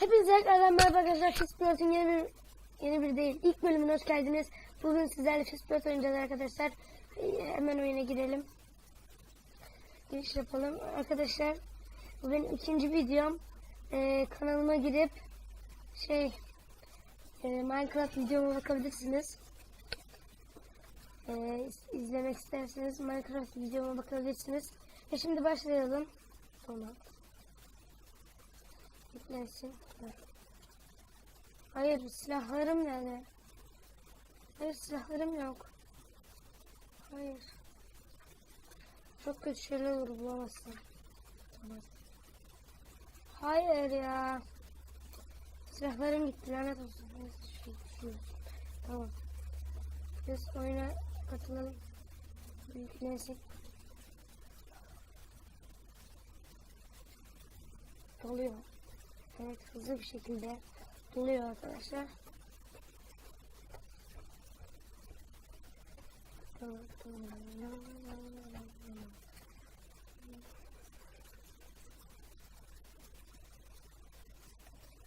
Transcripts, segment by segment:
Hepinize tekrardan merhaba arkadaşlar. Fisplat'ın yeni yeni bir değil. ilk bölümüne hoş geldiniz. Bugün sizlerle Fisplat oynayacağız arkadaşlar. Ee, hemen oyuna girelim. Giriş yapalım. Arkadaşlar bu benim ikinci videom. Ee, kanalıma girip şey e, Minecraft videoma bakabilirsiniz. Ee, iz- izlemek isterseniz Minecraft videoma bakabilirsiniz. Ve şimdi başlayalım. Tamam. Yüklensin. Hayır silahlarım nerede? Hayır silahlarım yok. Hayır. Çok kötü şeyler olur bulamazsın. Tamam. Hayır ya. Silahlarım gitti lanet olsun. Neyse şu, şu. Tamam. Biz oyuna katılalım. Yüklensin. Doluyor. Evet hızlı bir şekilde doluyor arkadaşlar.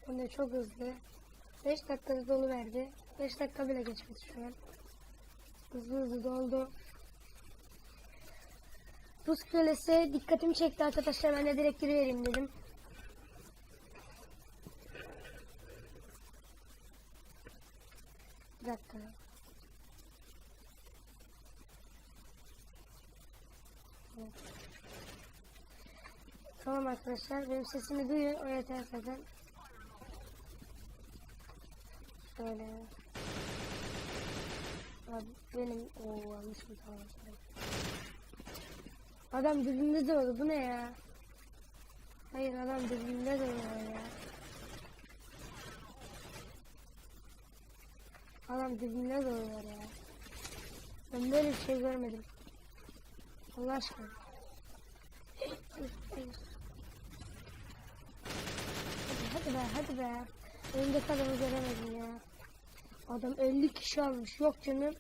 Ben de çok hızlı. 5 dakikada dolu verdi. 5 dakika bile geçmedi şu an. Hızlı hızlı doldu. Buz kölesi dikkatimi çekti arkadaşlar. Ben de direkt girivereyim dedim. Dakika. Evet. Tamam arkadaşlar benim sesimi duyun o yeter zaten. Şöyle. Abi benim o almışım tamam. Adam dibimde doğdu bu ne ya? Hayır adam dibimde doğuyor ya. Adam dibimde doğuyor ya. Ben böyle bir şey görmedim. Allah aşkına. Hadi, be hadi be. Önümdeki adamı göremedim ya. Adam 50 kişi almış. Yok canım.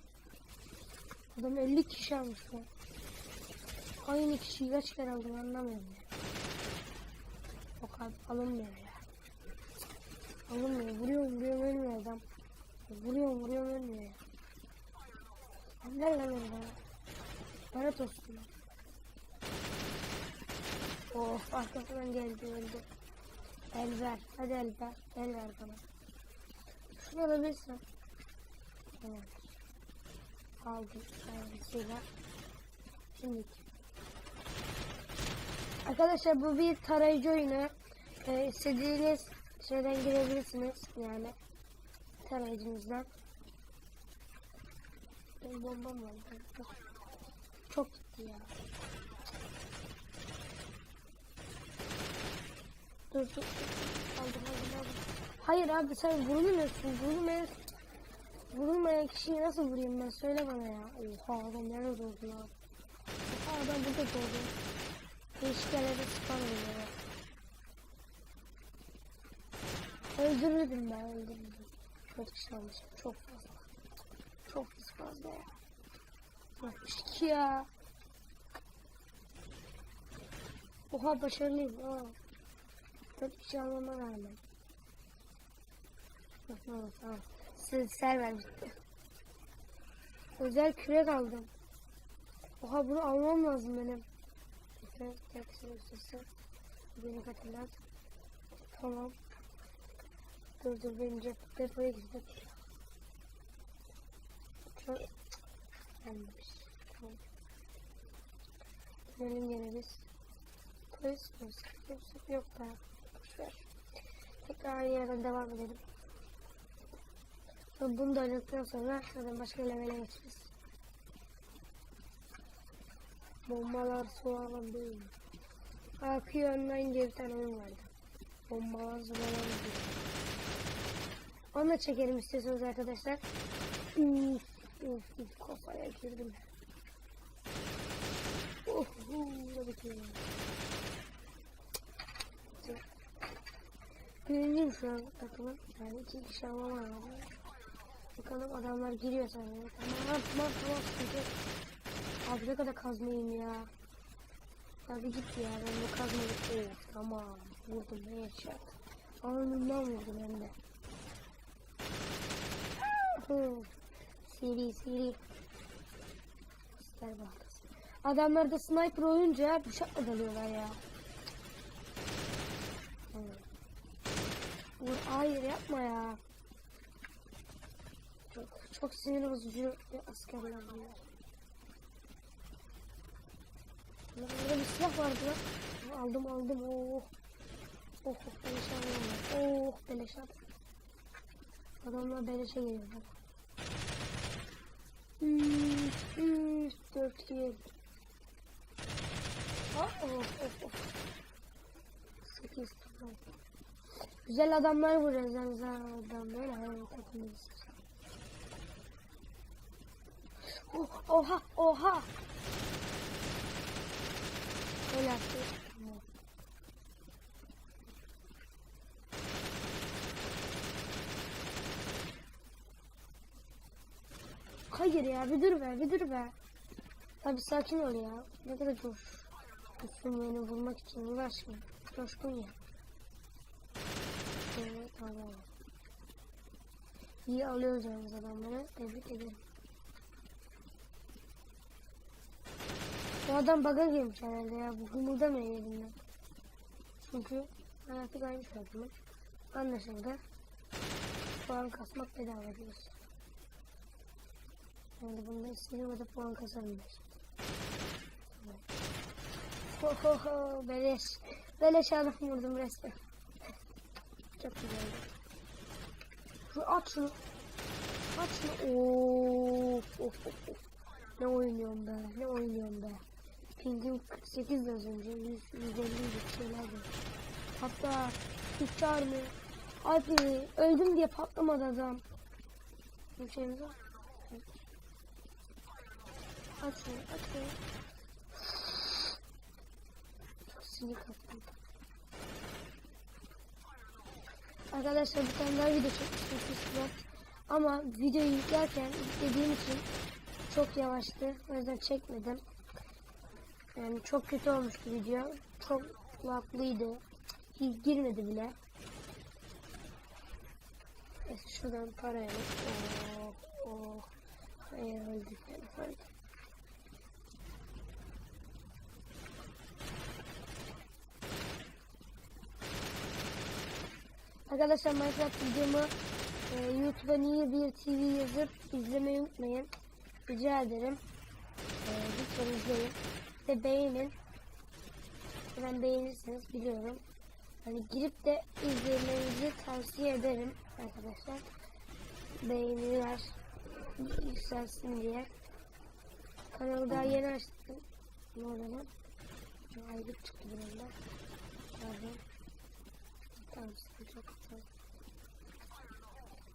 Adam 50 kişi almış ya. Aynı kişiyi kaç kere aldım anlamıyorum ya. Yok abi alınmıyor ya. Alınmıyor. Vuruyorum vuruyorum ölmüyor adam. Vuruyorum vuruyorum ölmüyor. Eller lan orada. Lanet olsun. Of arkasından geldi öldü. El ver. Hadi el ver. El ver bana. Şunu alabilirsin. Evet. Aldım. Sayesinde. Şimdi. Arkadaşlar bu bir tarayıcı oyunu. Ee, istediğiniz şeyden girebilirsiniz. Yani tarayıcımızdan. Benim bombam var. Çok gitti ya. Dur dur. Aldım aldım aldım. Hayır abi sen vurulmuyorsun. Vurulmayan, vurulmayan kişiyi nasıl vurayım ben? Söyle bana ya. Oha adam nerede doğdu lan? Oha adam burada doğdu. Değişik yerlerde spam oluyor. Öldürürdüm ben öldürürdüm. Çok kişi almışım. Çok fazla. Çok fazla ya. 62 ya. Oha başarılıyım. Aa. 4 kişi almama rağmen. Tamam tamam. Siz server bitti. Özel kürek aldım. Oha bunu almam lazım benim. Tek süresi. Beni hatırlat. Tamam. Dur dur benim cep depoya gitmek. Çok gelmemiş. Tamam. Benim gene biz. Polis. Polis yok da. Tekrar yerden devam edelim. Bunu da oynadıktan sonra zaten başka levele geçeriz. Bombalar sualan değil. Akıyor online diye bir tane oyun vardı. Bombalar sualan değil. Onu da çekelim istiyorsanız arkadaşlar. Uf, uf, uf, kafaya girdim. Oh, bakayım. Birinciyim şu an takımın. Yani iki kişi almam lazım. Bakalım adamlar giriyor sanırım. Tamam tamam tamam sıkıntı. Abi ne kadar kazmayayım ya. Abi git ya ben bu kazmayı oh, tamam vurdum ne yaşat. Alnından vurdu bende. Hı. Seri seri. Adamlar da sniper oyunca bıçakla dalıyorlar ya. Vur hayır yapma ya. Çok, çok sinir bozucu askerler bunlar. Burada bir silah vardı lan. Aldım aldım. Oh. Oh oh beleş aldım. Oh beleş aldım. Adamlar beleşe geliyor bak. Üç, üç, dört kill. Oh oh oh oh. Sekiz tamam. Güzel adamlar vuruyoruz yalnız ha adam böyle hayal takımıyız. Oh, oha oha. Öyle yaptı. Tamam. Hayır ya bir dur be bir dur be. Abi sakin ol ya. Ne kadar coş. Üstün beni vurmak için uğraşma. Coşkun ya. Evet tamam. İyi alıyoruz yalnız adamları. Tebrik ederim. Bu adam bug'a girmiş herhalde ya. Bu hımıldamıyor yerinden. Çünkü hayatı kaymış adamın. Anlaşıldı. Puan kasmak bedava diyoruz. Şimdi istediğim kadar puan. Tamam. Ho ho ho beleş. Beleş adam vurdum resmen. Çok güzel. Şu at şunu. At şunu. Of of of. Ne oynuyorum be. Ne oynuyorum be. Pingim 48 az önce. 100, 150 bir şeylerdi. Hatta hiç çağırmıyor. Abi öldüm diye patlamadı adam. Bir şeyimiz var. Şunu. Çok sinir kaptım. Arkadaşlar bir tane daha video çekmiştim Fistbot. Ama videoyu yüklerken yüklediğim için çok yavaştı. O yüzden çekmedim. Yani çok kötü olmuştu video. Çok laklıydı. Hiç girmedi bile. Neyse şuradan parayı. Oh, oh. Hayır öldük. Öldük. Arkadaşlar Minecraft videomu e, YouTube'a niye bir TV yazıp izlemeyi unutmayın. Rica ederim. E, lütfen izleyin. Ve beğenin. Ben beğenirsiniz biliyorum. Hani girip de izlemenizi tavsiye ederim arkadaşlar. Beğeniler yükselsin diye. Kanalı daha yeni açtım. Ne oldu lan? Ayrılık çıktı bunda. Pardon.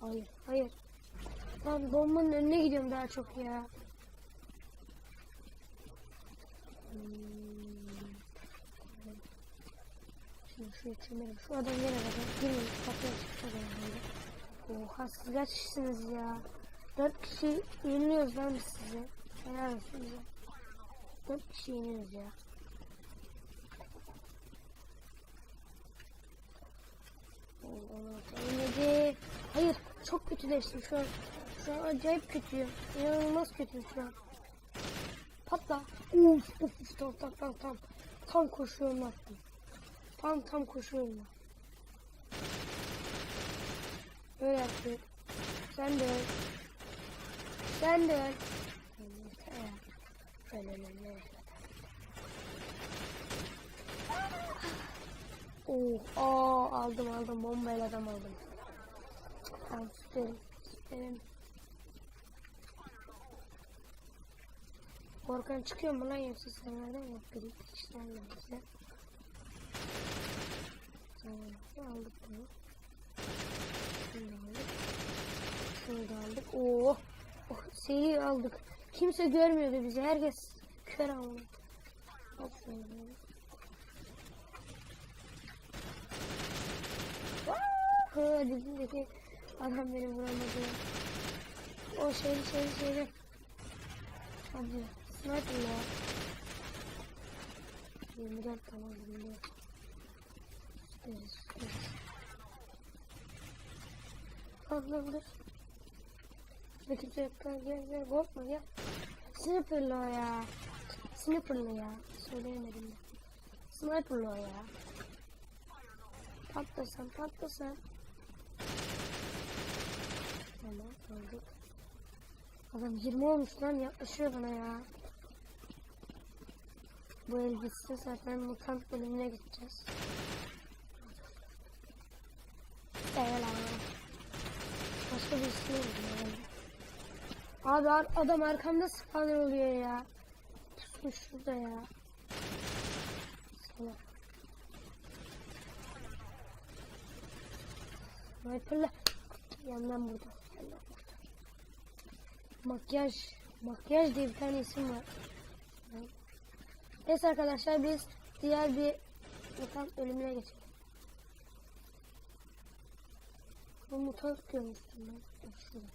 Hayır, hayır. Tamam bombanın önüne gidiyorum daha çok ya. Şimdi şu içemedim. Şu adam gene kadar girmemiş. Kapıya çıkacak herhalde. Oha siz kaç kişisiniz ya? Dört kişi yeniliyoruz lan biz size. Helal olsun bize. Dört kişi yeniyoruz ya. Ölmedi. Hayır çok kötüleştim şu an. Şu an acayip kötüyüm. İnanılmaz kötüyüm şu an. Patla. Uf uf uf tam tam tam tam. Tam koşuyorum attım. Tam tam koşuyorum ben. Böyle yaptık. Sen de öl. Sen de öl. Öl öl öl Oh, aa, aldım aldım bombayla adam aldım. Tamam süperim. Süperim. Korkan çıkıyor mu lan yoksa sen nereden yok biri işlerle bize. Tamam aldık bunu. Şunu aldık. Şunu da aldık. Oh, oh seri aldık. Kimse görmüyordu bizi. Herkes kör aldı. Al Kırıla dibindeki adam beni vuramadı. O şeyli şeyli şeyli. Abi sniper ya. 24 tamam 24. Süperiz süperiz. Abla vur. Bütün çocuklar gel gel korkma gel. Sniper'la ya. Sniper'la ya. Söyleyemedim ben. Sniper'la ya. Patlasın patlasın. Tamam öldük. Adam 20 olmuş lan yaklaşıyor bana ya. Bu el bitsin zaten mutant bölümüne gideceğiz. Gel. Başka bir isim yok. Abi adam arkamda spawner oluyor ya. Pusmuş şurada ya. Salak. Sniper'la yandan burada. Makyaj. Makyaj diye bir tane isim var. Neyse arkadaşlar biz diğer bir mutant bölümüne geçelim. Bu mutant görmüştüm ben. Şurada.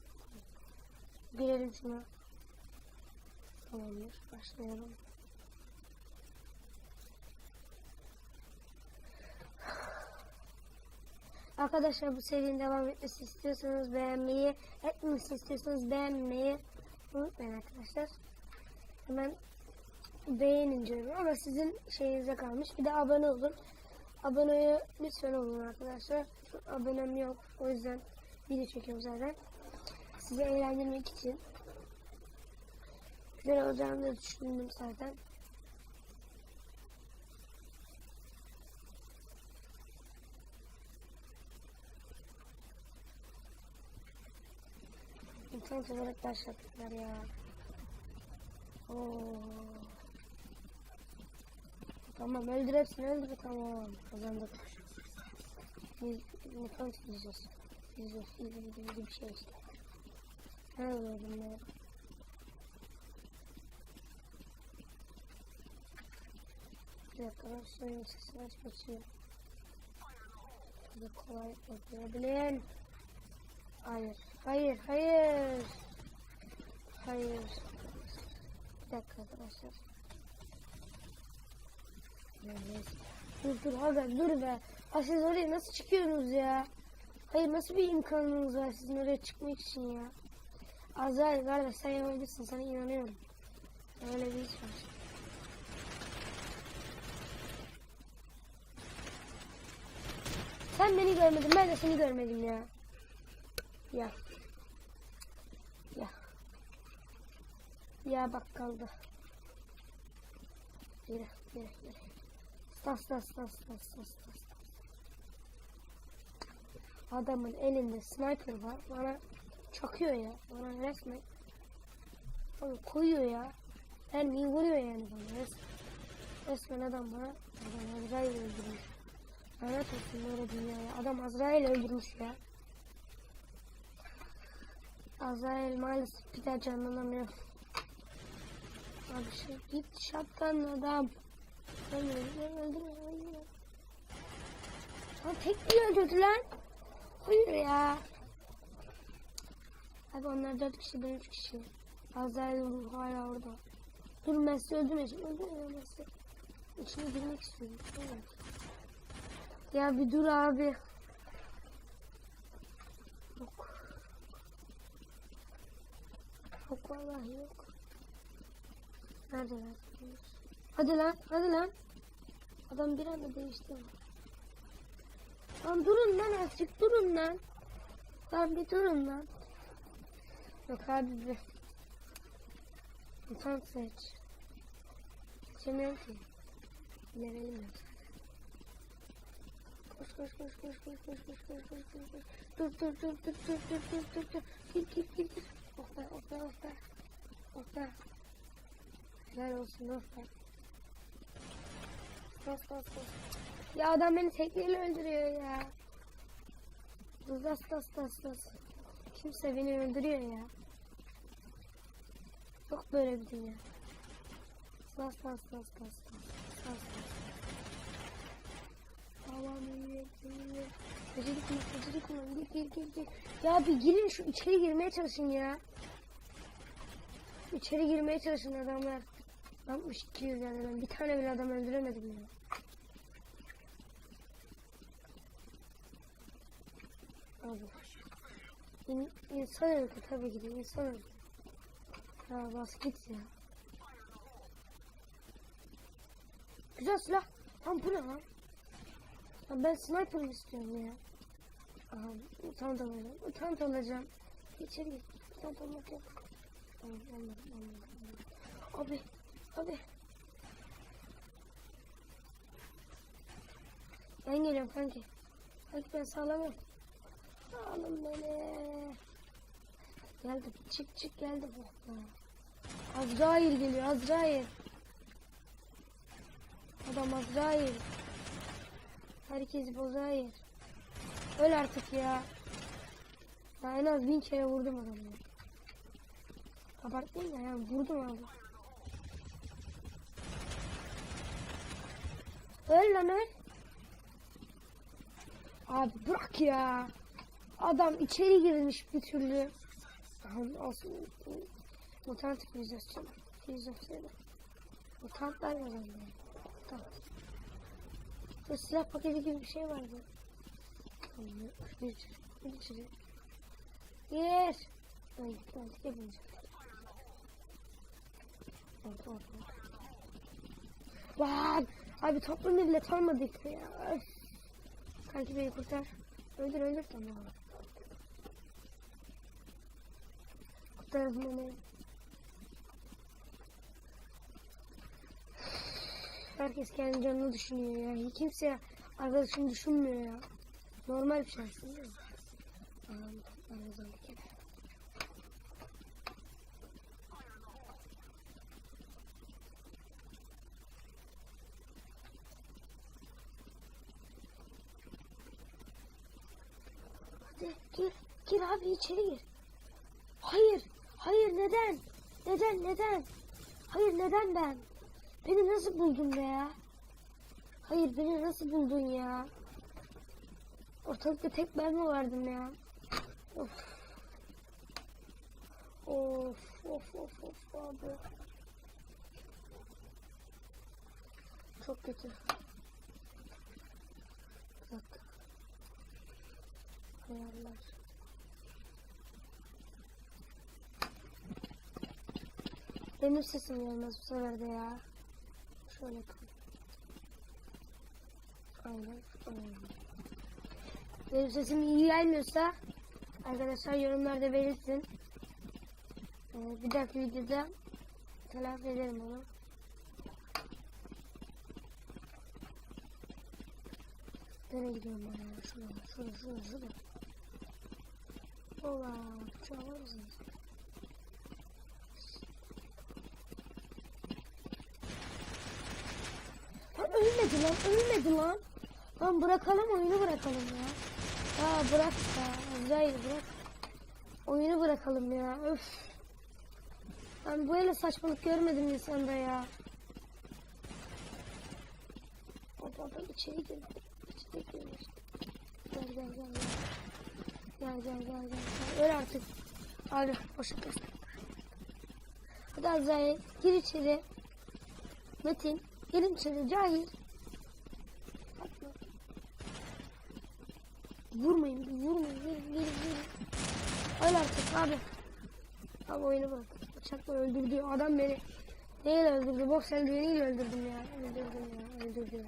Girelim şuna. Tamamdır. Başlayalım. Arkadaşlar bu serinin devam etmesi istiyorsanız beğenmeyi, etmemesi istiyorsanız beğenmeyi unutmayın arkadaşlar. Hemen beğenin ama sizin şeyinize kalmış. Bir de abone olun. Aboneye lütfen olun arkadaşlar. Abonem yok. O yüzden video çekiyorum zaten. Sizi eğlendirmek için. Güzel olacağını düşündüm zaten. İnternet olarak başlattılar ya. Oo. Tamam öldür hepsini öldür tamam kazandık. Biz mutant izleyeceğiz. İzleyeceğiz izleyeceğiz bir şey işte. Oluyor bunlar? Bir dakika ben suyun sesini aç geçiyorum. Hadi kolay öldürebilin. Hayır, hayır, hayır. Hayır. Bir dakika arkadaşlar. Neyse. Dur dur abi dur be. Ha siz oraya nasıl çıkıyorsunuz ya? Hayır nasıl bir imkanınız var sizin oraya çıkmak için ya? Azrail kardeş sen yapabilirsin sana inanıyorum. Öyle bir iş var. Sen beni görmedin ben de seni görmedim. Ya. Ya. Ya bak kaldı. Yürü yürü yürü. Stas stas stas stas stas stas. Adamın elinde sniper var. Bana çakıyor ya. Bana resmen. Bana koyuyor ya. Mermiyi vuruyor yani bana resmen. Resmen adam bana. Adam Azrail öldürmüş. Lanet olsun böyle dünyaya. Adam Azrail öldürmüş ya. Azrail maalesef bir daha canlanamıyor. Abi şey git şapkanlı adam. Öldürme, öldürme, öldürme. Abi tek bir öldürdü lan. Hayır ya. Abi onlar dört kişi, ben üç kişi. Azrail hala orada. Dur Messi öldürme, şimdi öldürme Messi. İçine girmek istiyorum. Evet. Ya bir dur abi. Yok. Yok vallahi yok. Nerede lan? Hadi lan, hadi lan. Adam bir anda değişti. Lan durun lan azıcık durun lan. Lan bir durun lan. Yok abi bir. Mutant seç. Seçemiyorum ki. Levelim yok. Koş koş koş koş koş koş koş koş koş koş. Dur dur dur dur dur dur dur dur dur. Gir gir gir gir. Oh be oh be oh be. Oh be. Be. Bas bas bas. Ya adam beni tekneyle öldürüyor ya. Dur bas bas bas bas. Kimse beni öldürüyor ya. Yok böyle bir dünya. Bas bas bas bas bas. Bas. Tamam iyi iyi. Beceri kullan, beceri kullan. Gir gir gir gir. Ya bir girin şu içeri girmeye çalışın ya. İçeri girmeye çalışın adamlar. 62 yani ben bir tane bile adam öldüremedim ya. Abi. İn, insan ırkı tabii ki de insan ırkı. Ya bas git ya. Güzel silah. Tam bu ne lan? Ya ben sniper istiyorum ya. Aha, utant alacağım. Utant alacağım. İçeri git. Utant almak yok. Tamam, anladım, anladım, anladım. Abi, abi. Ben geliyorum kanki. Kanki ben sağlamam. Alın beni. Geldim. Çık çık geldim. Azrail geliyor Azrail. Adam Azrail. Herkes Bozayir. Öl artık ya. Ya en az bin kere vurdum adamı. Abartmayın ya, vurdum abi. Öl lan öl. Abi bırak ya. Adam içeri girmiş bir türlü. Aha, olsun. Mutant füzasyon. Füzasyon. Mutantlar var bende. Mutant. Bu silah paketi gibi bir şey vardı. Tamam, bir içeri. Yes. Yapınca. Orta, orta. Lan! Abi toplu millet olmadık ya. Kanki beni kurtar. Öldür öldür tamam. Kurtarın beni. Herkes kendi canını düşünüyor ya. Kimse arkadaşını düşünmüyor ya. Normal bir şey aslında. değil mi? Gir, gir abi içeri gir. Hayır, hayır neden? Neden, neden? Hayır neden ben? Beni nasıl buldun be ya? Hayır beni nasıl buldun ya? Ortalıkta tek ben mi vardım ya? Of. Of of of of abi. Çok kötü. Bir dakika. Ayarlar. Benim sesim gelmez bu sefer de ya. Şöyle koy. Aynen. Aynen. Benim sesim iyi gelmiyorsa arkadaşlar yorumlarda belirtin. Ee, bir dahaki videoda telafi ederim onu. Nereye gidiyorum ben ya? Şuraya, şuraya, şuraya, şuraya. Ola, çalar mısınız? Lan ölmedi lan, ölmedi lan. Lan bırakalım oyunu bırakalım ya. Ya bırak ya. Azrail bırak. Oyunu bırakalım ya. Öf. Ben böyle saçmalık görmedim insanda ya. Hop hop, içeri gir. İçeri gir. Gel gel gel gel. Gel gel gel gel. Öl artık. Hadi boşa kes. Hadi Azrail gir içeri. Metin gelin içeri cahil. Atma. Vurmayın, vurmayın, gelin, gelin, gelin. Öl artık abi. Abi oyunu bırak. Bıçakla öldürdü. Adam beni neyle öldürdü? Boks eldiveniyle öldürdüm ya. Öldürdüm ya, öldürdü ya.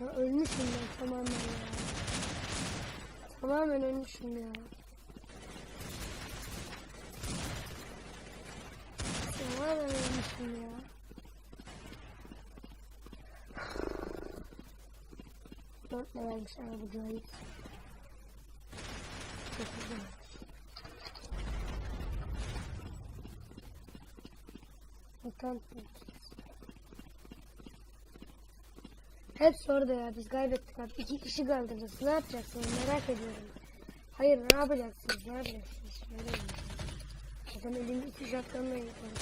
Ya ölmüşüm ben tamamen ya. Tamamen ölmüşüm ya. Tamamen ölmüşüm ya. Dört levelmiş abi bu cahil. Çok güzel. Mutant Hep orada ya biz kaybettik abi. İki kişi kaldınız. Ne yapacaksınız merak ediyorum. Hayır ne yapacaksınız? Ne yapacaksınız? Merak ediyorum. Zaten elimde iki şatkanla yapıyorum.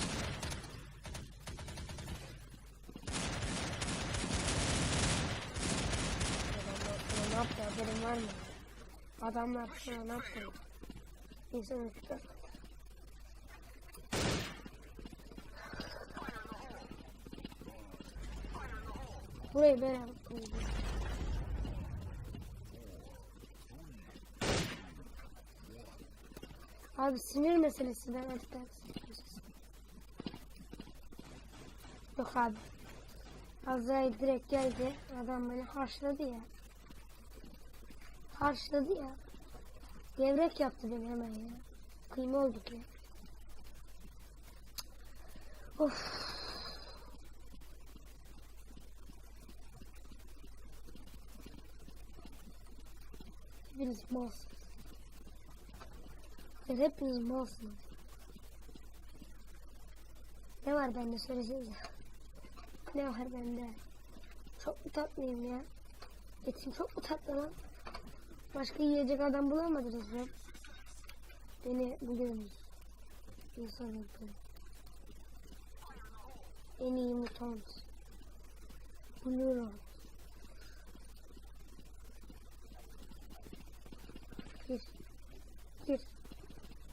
Adamlar sana ne yaptı haberin var mı? Adamlar sana ne yaptı? İnsan öpüyor. Burayı ben yaptım. Abi sinir meselesi ben Yok abi. Azrail direkt geldi. Adam beni harçladı ya. Harçladı ya. Devrek yaptı beni hemen ya. Kıyma olduk ya. Of. Hepiniz malsınız. Siz hepiniz malsınız. Ne var bende söylesenize. Ne var bende? Çok mu tatlıyım ya? Etim çok mu tatlı lan? Başka yiyecek adam bulamadınız mı? Beni buluyorsunuz. İnsan öldü. En iyi mutant. Buluyorum. Gir. Gir.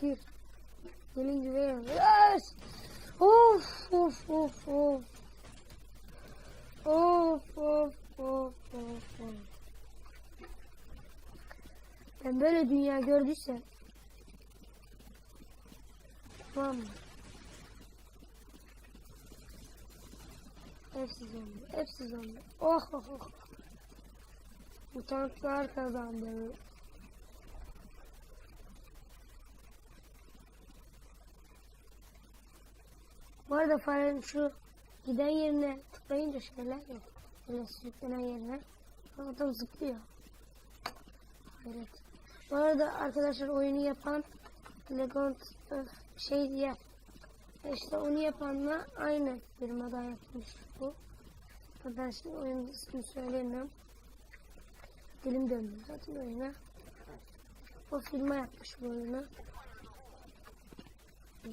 Gir. Gelin güvenim. Yes! Of of of of. Of of of of of. Ben böyle dünya gördüysem Tamam mı? Hepsi zombi. Hepsi zombi. Oh oh oh. Mutantlar kazandı. Bu arada farenin şu giden yerine tıklayınca şeyler yok. Böyle sürüklenen yerine. Adam zıplıyor. Evet. Bu arada arkadaşlar oyunu yapan Legend öf, şey diye işte onu yapanla aynı firmadan yapmış bu. Ben şimdi oyunun ismini söyleyemem. Dilim döndü zaten oyuna. O firma yapmış bu oyunu.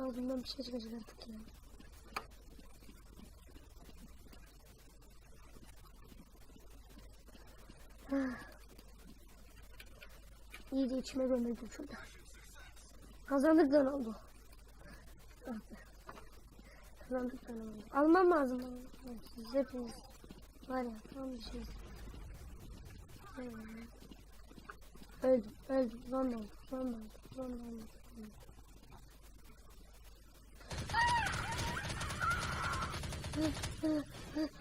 Ağzımdan bir şey çıkacak artık ya. İyice içime gömüldüm şurada. Kazandık oldu. Ah be. Lan oldu. Almam lazım bana. Siz hepiniz. Var ya tam bir şey. Öldüm, öldüm. Zombi oldum, zombi oldum, zombi oldum.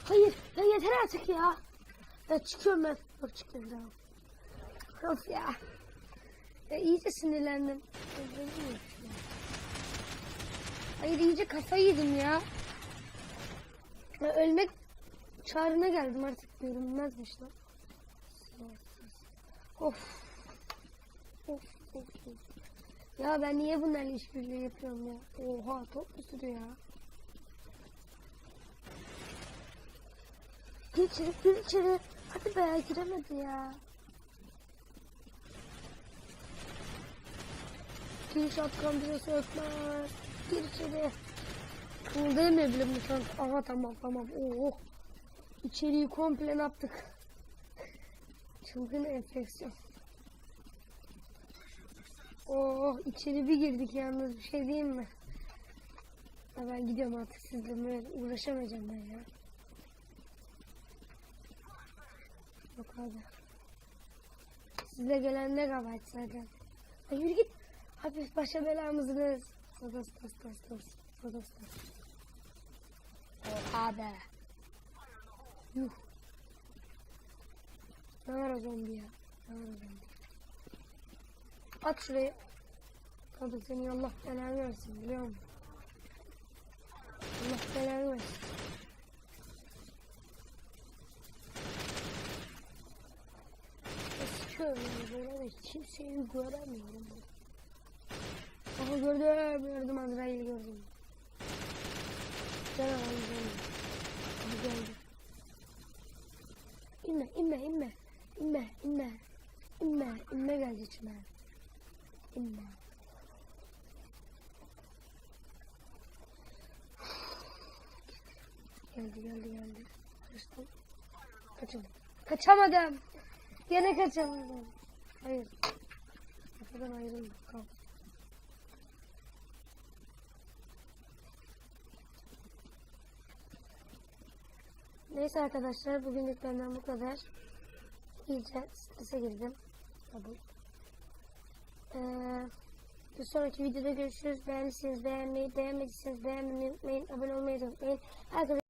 Hayır, ya yeter artık ya. Ya çıkıyorum ben. Yok çıkıyorum tamam. Of ya. Ya iyice sinirlendim. Hayır iyice kafayı yedim ya. ya ölmek çağrına geldim artık görünmezmiş lan. Of. Of of of. Ya ben niye bunlarla işbirliği yapıyorum ya? Oha çok mu sürüyor ya? Gir içeri, gir içeri. Hadi be giremedi ya. Gir şapkan bize sökmez. Gir içeri. Kımıldayamıyor bile mutant. Aha tamam tamam. Oh. İçeriği komple ne yaptık? Çılgın enfeksiyon. Oh içeri bir girdik yalnız bir şey diyeyim mi? Ya ben gidiyorum artık sizle uğraşamayacağım ben ya. Yok abi. Size gelen ne kabahat zaten. Ya yürü git. Hafif başa belamızınız. Sodas tas tas tas. Sodas tas. Oha be. Yuh. Ne var o zombi ya? Ne var o zombi? At şurayı. Kadın seni Allah belanı versin biliyor musun? Allah belanı versin. Sıkıyorum böyle de kimseyi göremiyorum. Aha gördüm, gördüm Azrail'i gördüm. Canavar gördüm. Aha geldi. İnme, inme, inme. İnme, inme. İnme, inme geldi içime. İnme. Geldi, geldi, geldi. Kaçtım. Kaçamadım. Kaçamadım. Gene kaçamadım. Hayır. Kafadan ayrıldım. Kalk. Neyse arkadaşlar bugünlük benden bu kadar. İyice strese girdim. Tabii. Ee, bir sonraki videoda görüşürüz. Beğendiyseniz beğenmeyi, beğenmediyseniz beğenmeyi unutmayın. Abone olmayı unutmayın. Herkese